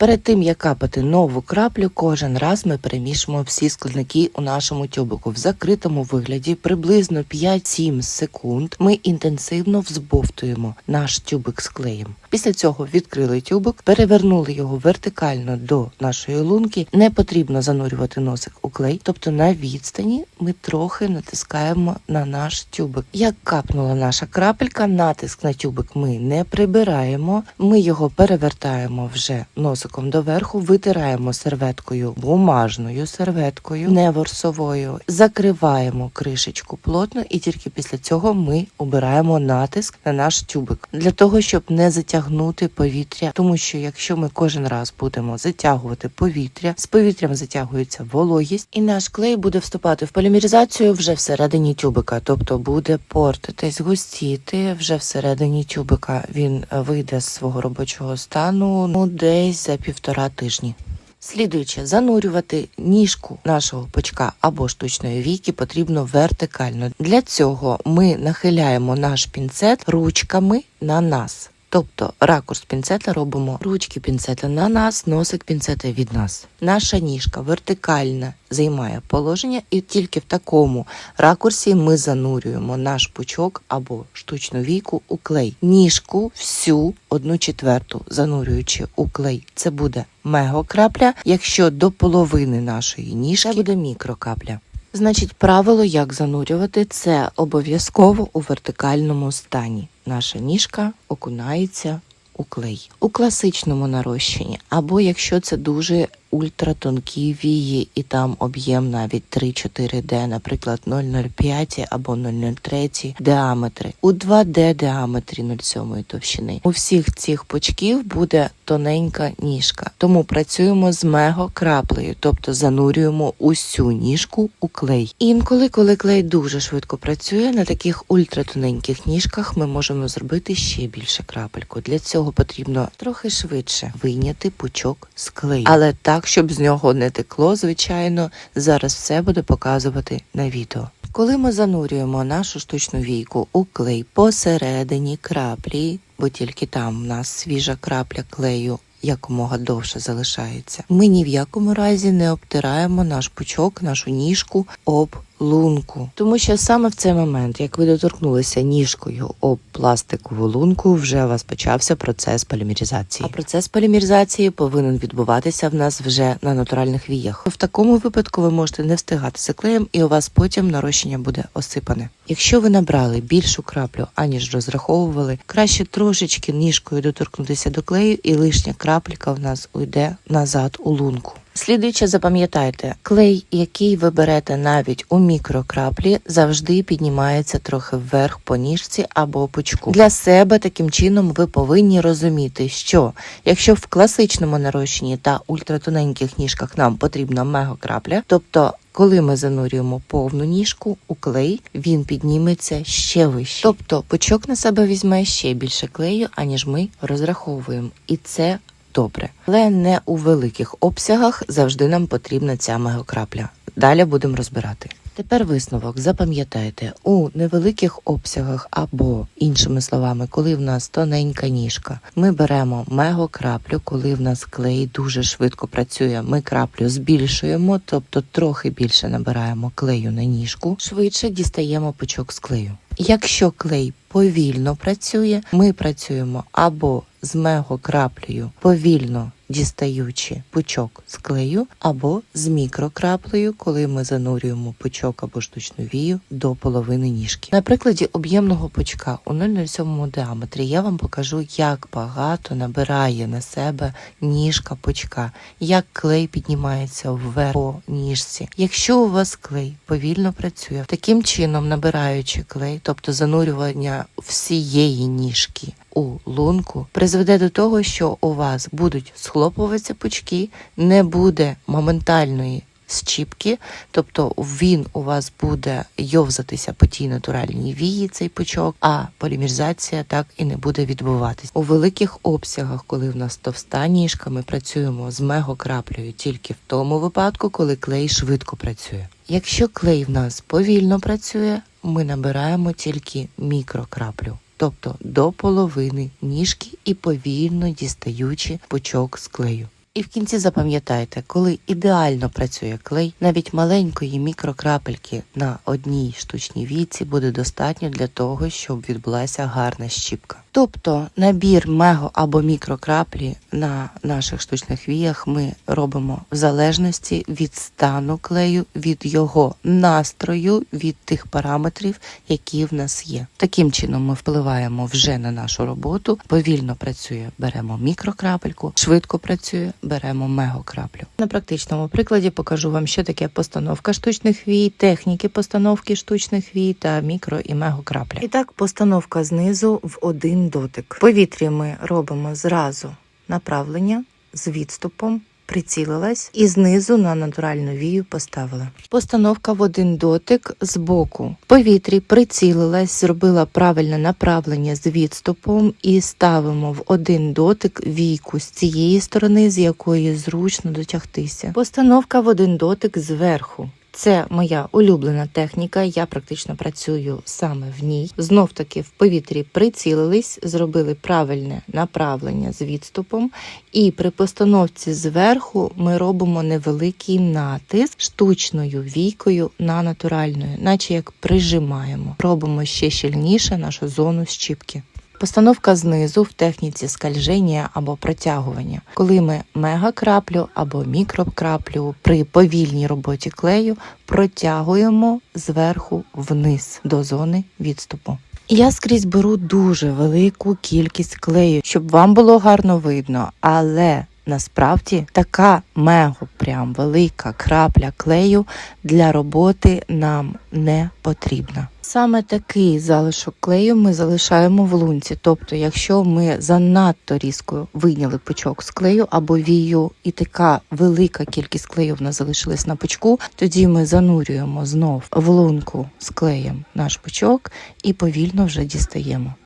Перед тим як капати нову краплю, кожен раз ми перемішуємо всі складники у нашому тюбику в закритому вигляді приблизно 5-7 секунд. Ми інтенсивно взбовтуємо наш тюбик з клеєм. Після цього відкрили тюбик, перевернули його вертикально до нашої лунки. Не потрібно занурювати носик у клей, тобто на відстані ми трохи натискаємо на наш тюбик. Як капнула наша крапелька, натиск на тюбик ми не прибираємо. Ми його перевертаємо вже носиком доверху, витираємо серветкою, бумажною серветкою, не ворсовою, закриваємо кришечку плотно, і тільки після цього ми обираємо натиск на наш тюбик для того, щоб не затягнути повітря. Тому що якщо ми кожен раз будемо затягувати повітря, з повітрям затягується вологість, і наш клей буде вступати в полімеризацію вже всередині тюбика, тобто буде портитись, густіти вже всередині тюбика. Він вийде з свого робочого стану ну десь за півтора тижні. Слідуюче, занурювати ніжку нашого пучка або штучної війки потрібно вертикально. Для цього ми нахиляємо наш пінцет ручками на нас. Тобто ракурс пінцета робимо ручки пінцета на нас, носик пінцета від нас. Наша ніжка вертикальна займає положення, і тільки в такому ракурсі ми занурюємо наш пучок або штучну війку у клей. Ніжку всю одну четверту занурюючи у клей. Це буде мегокрапля. Якщо до половини нашої ніжки це буде мікрокапля. Значить, правило, як занурювати, це обов'язково у вертикальному стані. Наша ніжка окунається у клей. У класичному нарощенні, або якщо це дуже ультратонкі вії, і там об'єм навіть 3-4D, наприклад, 0,05 або 0,03 діаметри. У 2D діаметрі 0,7 товщини. У всіх цих почків буде тоненька ніжка. Тому працюємо з мегокраплею, тобто занурюємо усю ніжку у клей. Інколи, коли клей дуже швидко працює, на таких ультратоненьких ніжках ми можемо зробити ще більше крапельку. Для цього потрібно трохи швидше вийняти пучок з клею. Але так, щоб з нього не текло, звичайно, зараз все буде показувати на відео. Коли ми занурюємо нашу штучну війку у клей посередині краплі, бо тільки там в нас свіжа крапля клею якомога довше залишається, ми ні в якому разі не обтираємо наш пучок, нашу ніжку об лунку. Тому що саме в цей момент, як ви доторкнулися ніжкою об пластикову лунку, вже у вас почався процес полімеризації. А процес полімеризації повинен відбуватися в нас вже на натуральних віях. В такому випадку ви можете не встигати за клеєм, і у вас потім нарощення буде осипане. Якщо ви набрали більшу краплю, аніж розраховували, краще трошечки ніжкою доторкнутися до клею, і лишня крапелька в нас уйде назад у лунку. Слідуюче запам'ятайте, клей, який ви берете навіть у мікрокраплі, завжди піднімається трохи вверх по ніжці або пучку. Для себе таким чином ви повинні розуміти, що якщо в класичному нарощенні та ультратоненьких ніжках нам потрібна мегокрапля, тобто коли ми занурюємо повну ніжку у клей, він підніметься ще вище. Тобто пучок на себе візьме ще більше клею, аніж ми розраховуємо, і це добре, але не у великих обсягах завжди нам потрібна ця мегокрапля. Далі будемо розбирати. Тепер висновок запам'ятайте у невеликих обсягах або іншими словами, коли в нас тоненька ніжка, ми беремо мегокраплю, коли в нас клей дуже швидко працює. Ми краплю збільшуємо, тобто трохи більше набираємо клею на ніжку, швидше дістаємо пучок з клею. Якщо клей повільно працює, ми працюємо або з мегокраплею повільно дістаючи пучок з клею, або з мікрокраплею, коли ми занурюємо пучок або штучну вію до половини ніжки. На прикладі об'ємного пучка у 0,07 діаметрі я вам покажу, як багато набирає на себе ніжка пучка, як клей піднімається вверх по ніжці. Якщо у вас клей повільно працює, таким чином набираючи клей, тобто занурювання всієї ніжки у лунку призведе до того, що у вас будуть схлопуватися пучки, не буде моментальної щіпки, тобто він у вас буде йовзатися по тій натуральній вії, цей пучок, а полімеризація так і не буде відбуватись. У великих обсягах, коли в нас товста ніжка, ми працюємо з мегокраплею тільки в тому випадку, коли клей швидко працює. Якщо клей в нас повільно працює, ми набираємо тільки мікрокраплю тобто до половини ніжки і повільно дістаючи пучок з клею. І в кінці запам'ятайте, коли ідеально працює клей, навіть маленької мікрокрапельки на одній штучній війці буде достатньо для того, щоб відбулася гарна щіпка. Тобто набір мего або мікрокраплі на наших штучних віях ми робимо в залежності від стану клею, від його настрою, від тих параметрів, які в нас є. Таким чином ми впливаємо вже на нашу роботу. Повільно працює, беремо мікрокрапельку, швидко працює, беремо мегокраплю. На практичному прикладі покажу вам, що таке постановка штучних вій, техніки постановки штучних вій та мікро і мегокрапля. І так, постановка знизу в один дотик. В повітрі ми робимо зразу направлення з відступом. Прицілилась і знизу на натуральну вію поставила. Постановка в один дотик з боку. В повітрі прицілилась, зробила правильне направлення з відступом і ставимо в один дотик війку з цієї сторони, з якої зручно дотягтися. Постановка в один дотик зверху. Це моя улюблена техніка. Я практично працюю саме в ній. Знов таки в повітрі прицілились, зробили правильне направлення з відступом, і при постановці зверху ми робимо невеликий натиск штучною війкою на натуральною, наче як прижимаємо. Робимо ще щільніше нашу зону щіпки. Постановка знизу в техніці скальження або протягування, коли ми мегакраплю або мікрокраплю при повільній роботі клею протягуємо зверху вниз до зони відступу. Я скрізь беру дуже велику кількість клею, щоб вам було гарно видно, але насправді така мего прям велика крапля клею для роботи нам не потрібна. Саме такий залишок клею ми залишаємо в лунці. Тобто, якщо ми занадто різко вийняли пучок з клею або вію, і така велика кількість клею в нас залишилась на пучку, тоді ми занурюємо знов в лунку з клеєм наш пучок і повільно вже дістаємо.